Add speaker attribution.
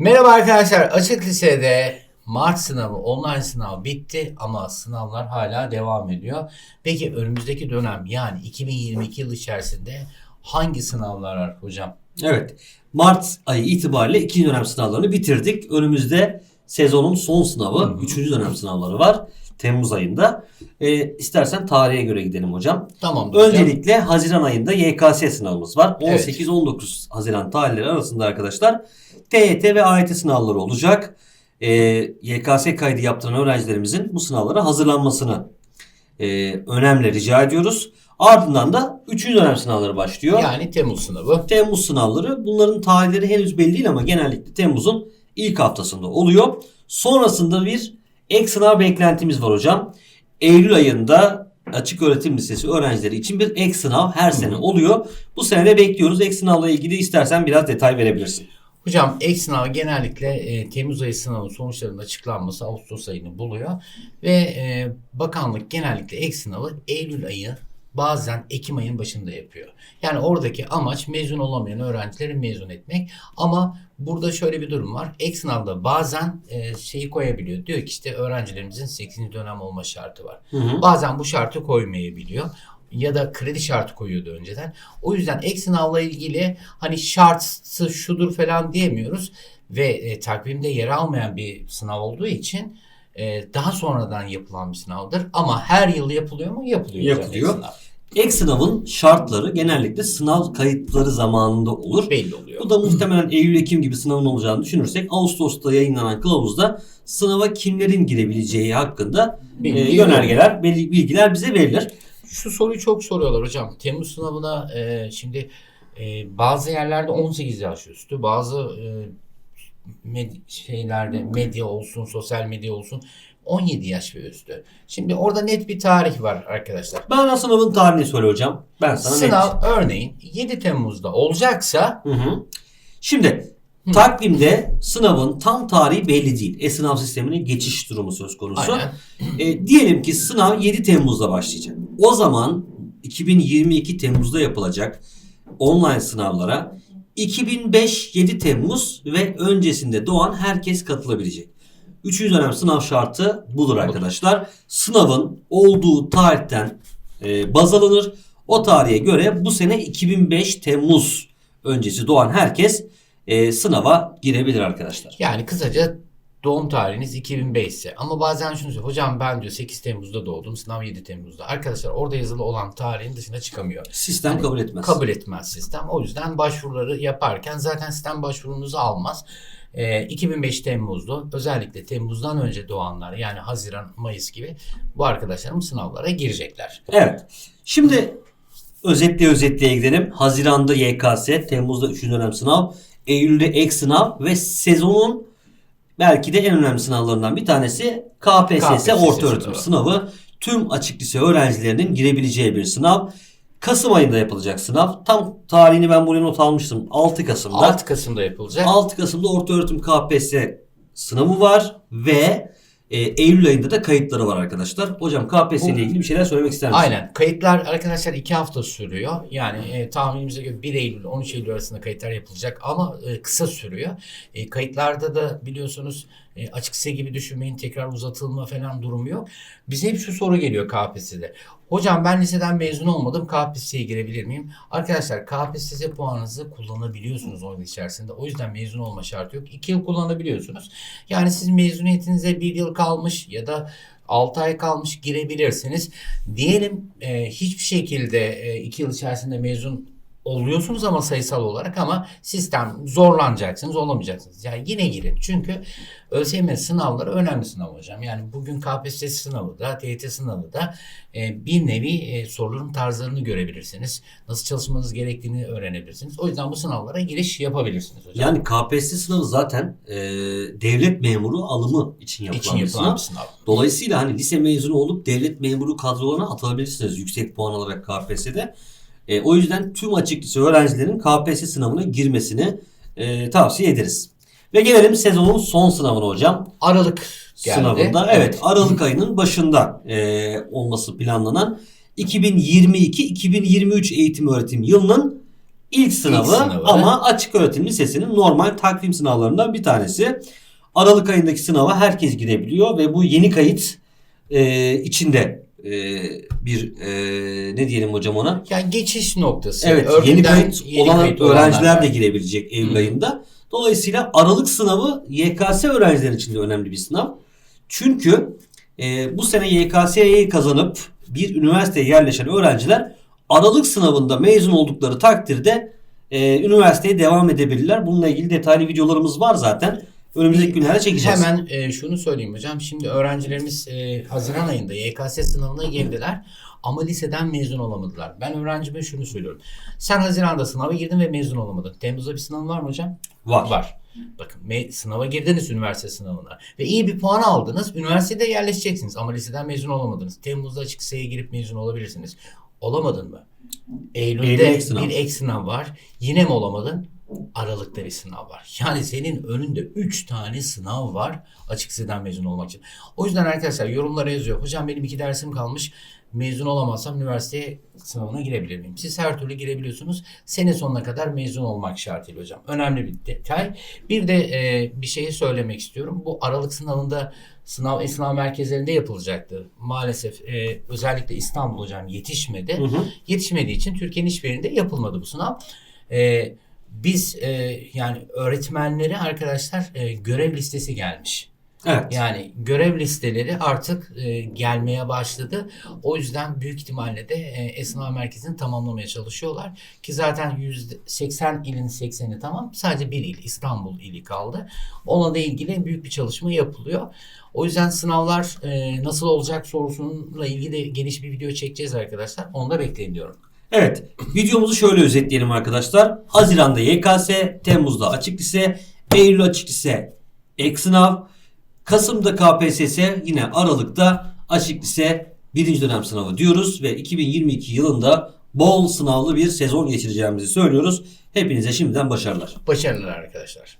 Speaker 1: Merhaba arkadaşlar. Açık Lise'de Mart sınavı, online sınav bitti ama sınavlar hala devam ediyor. Peki önümüzdeki dönem yani 2022 yıl içerisinde hangi sınavlar var hocam?
Speaker 2: Evet. Mart ayı itibariyle ikinci dönem sınavlarını bitirdik. Önümüzde sezonun son sınavı,
Speaker 1: Hı hı.
Speaker 2: üçüncü dönem sınavları var. Temmuz ayında. Ee, istersen tarihe göre gidelim hocam.
Speaker 1: Tamam hocam.
Speaker 2: Öncelikle Haziran ayında YKS sınavımız var.
Speaker 1: Evet.
Speaker 2: 18-19 Haziran tarihleri arasında arkadaşlar TYT ve AYT sınavları olacak. Ee, YKS kaydı yaptıran öğrencilerimizin bu sınavlara hazırlanmasını e, önemli rica ediyoruz. Ardından da 3. dönem sınavları başlıyor.
Speaker 1: Yani Temmuz sınavı.
Speaker 2: Temmuz sınavları bunların tarihleri henüz belli değil ama genellikle Temmuz'un ilk haftasında oluyor. Sonrasında bir ek sınav beklentimiz var hocam. Eylül ayında açık öğretim lisesi öğrencileri için bir ek sınav her sene oluyor. Bu sene de bekliyoruz. Ek sınavla ilgili istersen biraz detay verebilirsin.
Speaker 1: Hocam ek sınav genellikle e, Temmuz ayı sınavın sonuçlarının açıklanması Ağustos ayını buluyor. Ve e, bakanlık genellikle ek sınavı Eylül ayı bazen Ekim ayının başında yapıyor. Yani oradaki amaç mezun olamayan öğrencileri mezun etmek. Ama burada şöyle bir durum var. Ek sınavda bazen e, şeyi koyabiliyor. Diyor ki işte öğrencilerimizin 8. dönem olma şartı var.
Speaker 2: Hı hı.
Speaker 1: Bazen bu şartı koymayabiliyor. Ya da kredi şartı koyuyordu önceden. O yüzden ek sınavla ilgili hani şartı şudur falan diyemiyoruz. Ve e, takvimde yer almayan bir sınav olduğu için e, daha sonradan yapılan bir sınavdır. Ama her yıl yapılıyor mu? Yapılıyor.
Speaker 2: Yapılıyor.
Speaker 1: sınav.
Speaker 2: Ek sınavın şartları genellikle sınav kayıtları zamanında olur.
Speaker 1: Belli oluyor.
Speaker 2: Bu da muhtemelen Eylül-Ekim gibi sınavın olacağını düşünürsek Ağustos'ta yayınlanan kılavuzda sınava kimlerin girebileceği hakkında
Speaker 1: Bilgi
Speaker 2: e, yönergeler, belli bilgiler bize verilir.
Speaker 1: Şu soruyu çok soruyorlar hocam. Temmuz sınavına e, şimdi e, bazı yerlerde 18 yaş üstü, bazı e, med- şeylerde medya olsun, sosyal medya olsun 17 yaş ve üstü. Şimdi orada net bir tarih var arkadaşlar.
Speaker 2: Bana sınavın tarihini söyle hocam. Ben sana net-
Speaker 1: Sınav örneğin 7 Temmuz'da olacaksa
Speaker 2: Hı hı. Şimdi
Speaker 1: Hı.
Speaker 2: takvimde sınavın tam tarihi belli değil. E-sınav sistemine geçiş durumu söz konusu.
Speaker 1: aynen
Speaker 2: E, diyelim ki sınav 7 Temmuz'da başlayacak. O zaman 2022 Temmuz'da yapılacak online sınavlara 2005 7 Temmuz ve öncesinde doğan herkes katılabilecek. Üçüncü dönem sınav şartı budur arkadaşlar. Sınavın olduğu tarihten e, baz alınır. O tarihe göre bu sene 2005 Temmuz öncesi doğan herkes e, sınava girebilir arkadaşlar.
Speaker 1: yani kısaca doğum tarihiniz 2005 ise ama bazen şunu söylüyor. Hocam ben diyor 8 Temmuz'da doğdum. Sınav 7 Temmuz'da. Arkadaşlar orada yazılı olan tarihin dışına çıkamıyor.
Speaker 2: Sistem
Speaker 1: Yani
Speaker 2: kabul etmez.
Speaker 1: kabul etmez sistem. O yüzden başvuruları yaparken zaten sistem başvurunuzu almaz. Ee, 2005 Temmuz'du. Özellikle Temmuz'dan önce doğanlar yani Haziran, Mayıs gibi bu arkadaşlarım sınavlara girecekler.
Speaker 2: Evet. Şimdi özetle özetleye gidelim. Haziran'da YKS, Temmuz'da 3. dönem sınav, Eylül'de ek sınav ve sezonun belki de en önemli sınavlarından bir tanesi KPSS,
Speaker 1: KPSS
Speaker 2: orta öğretim
Speaker 1: sınavı.
Speaker 2: sınavı. Tüm açık lise öğrencilerinin girebileceği bir sınav. Kasım ayında yapılacak sınav. Tam tarihini ben buraya not almıştım. 6 Kasım'da.
Speaker 1: 6 Kasım'da yapılacak.
Speaker 2: 6 Kasım'da orta öğretim KPSS sınavı var ve e, Eylül ayında da kayıtları var arkadaşlar. Hocam KPSS ile ilgili bir şeyler söylemek ister misin?
Speaker 1: Aynen. Kayıtlar arkadaşlar 2 hafta sürüyor. Yani e, tahminimize göre 1 Eylül 13 Eylül arasında kayıtlar yapılacak ama e, kısa sürüyor. E, kayıtlarda da biliyorsunuz e, açık lise gibi düşünmeyin tekrar uzatılma falan durumu yok. Bize hep şu soru geliyor KPSS'de. Hocam ben liseden mezun olmadım KPSS'ye girebilir miyim? Arkadaşlar KPSS puanınızı kullanabiliyorsunuz o içerisinde. O yüzden mezun olma şartı yok. 2 yıl kullanabiliyorsunuz. Yani siz mezuniyetinize 1 yıl kalmış ya da 6 ay kalmış girebilirsiniz. Diyelim e, hiçbir şekilde 2 yıl içerisinde mezun oluyorsunuz ama sayısal olarak ama sistem zorlanacaksınız olamayacaksınız. Yani yine girin. Çünkü ÖSYM sınavları önemli sınav hocam. Yani bugün KPSS sınavı da TYT sınavı da e, bir nevi e, soruların tarzlarını görebilirsiniz. Nasıl çalışmanız gerektiğini öğrenebilirsiniz. O yüzden bu sınavlara giriş yapabilirsiniz hocam.
Speaker 2: Yani KPSS sınavı zaten e, devlet memuru alımı için yapılan
Speaker 1: için
Speaker 2: bir
Speaker 1: yapılan
Speaker 2: sınav.
Speaker 1: bir sınav.
Speaker 2: Dolayısıyla hani lise mezunu olup devlet memuru kadrolarına atılabilirsiniz yüksek puan alarak KPSS'de. E, o yüzden tüm açık lise öğrencilerin KPSS sınavına girmesini e, tavsiye ederiz. Ve gelelim sezonun son sınavına hocam.
Speaker 1: Aralık geldi.
Speaker 2: Sınavında evet, Aralık ayının başında e, olması planlanan 2022-2023 eğitim öğretim yılının ilk sınavı,
Speaker 1: sınavı.
Speaker 2: ama açık öğretim lisesinin normal takvim sınavlarından bir tanesi. Aralık ayındaki sınava herkes girebiliyor ve bu yeni kayıt e, içinde e, bir e, ne diyelim hocam ona?
Speaker 1: Yani geçiş noktası.
Speaker 2: Evet
Speaker 1: Örgünden
Speaker 2: yeni kayıt
Speaker 1: yeni
Speaker 2: olan
Speaker 1: kayıt
Speaker 2: öğrenciler
Speaker 1: olanlar
Speaker 2: de girebilecek Eylül
Speaker 1: Hı.
Speaker 2: ayında. Dolayısıyla Aralık sınavı YKS öğrencileri için de önemli bir sınav. Çünkü e, bu sene YKS'yi kazanıp bir üniversiteye yerleşen öğrenciler Aralık sınavında mezun oldukları takdirde e, üniversiteye devam edebilirler. Bununla ilgili detaylı videolarımız var zaten. Önümüzdeki günlerde çekeceğiz.
Speaker 1: Hemen e, şunu söyleyeyim hocam. Şimdi öğrencilerimiz e, Haziran ayında YKS sınavına girdiler ama liseden mezun olamadılar. Ben öğrencime şunu söylüyorum. Sen Haziran'da sınava girdin ve mezun olamadın. Temmuz'da bir sınavın var mı hocam?
Speaker 2: Var.
Speaker 1: Var. Bakın sınava girdiniz üniversite sınavına ve iyi bir puan aldınız. Üniversitede yerleşeceksiniz ama liseden mezun olamadınız. Temmuz'da açık liseye girip mezun olabilirsiniz. Olamadın mı? Eylül'de
Speaker 2: Eylül ek sınav.
Speaker 1: bir ek sınav var. Yine mi olamadın? Aralıkta bir sınav var. Yani senin önünde 3 tane sınav var açık liseden mezun olmak için. O yüzden arkadaşlar yorumlara yazıyor. Hocam benim iki dersim kalmış. Mezun olamazsam üniversiteye sınavına girebilir miyim? Siz her türlü girebiliyorsunuz. Sene sonuna kadar mezun olmak şartıyla hocam. Önemli bir detay. Bir de e, bir şeyi söylemek istiyorum. Bu Aralık sınavında sınav sınav merkezlerinde yapılacaktı. Maalesef e, özellikle İstanbul hocam yetişmedi.
Speaker 2: Hı hı.
Speaker 1: Yetişmediği için Türkiye'nin hiçbir yerinde yapılmadı bu sınav. E, biz e, yani öğretmenlere arkadaşlar e, görev listesi gelmiş.
Speaker 2: Evet.
Speaker 1: Yani görev listeleri artık e, gelmeye başladı. O yüzden büyük ihtimalle de e, esnaf merkezini tamamlamaya çalışıyorlar. Ki zaten yüzde 80 ilin 80'i tamam. Sadece bir il İstanbul ili kaldı. Ona da ilgili büyük bir çalışma yapılıyor. O yüzden sınavlar e, nasıl olacak sorusununla ilgili de geniş bir video çekeceğiz arkadaşlar. Onu da bekleyin diyorum.
Speaker 2: Evet. Videomuzu şöyle özetleyelim arkadaşlar. Haziran'da YKS, Temmuz'da açık lise, Eylül açık lise ek sınav, Kasım'da KPSS, yine Aralık'ta açık lise birinci dönem sınavı diyoruz ve 2022 yılında bol sınavlı bir sezon geçireceğimizi söylüyoruz. Hepinize şimdiden başarılar.
Speaker 1: Başarılar arkadaşlar.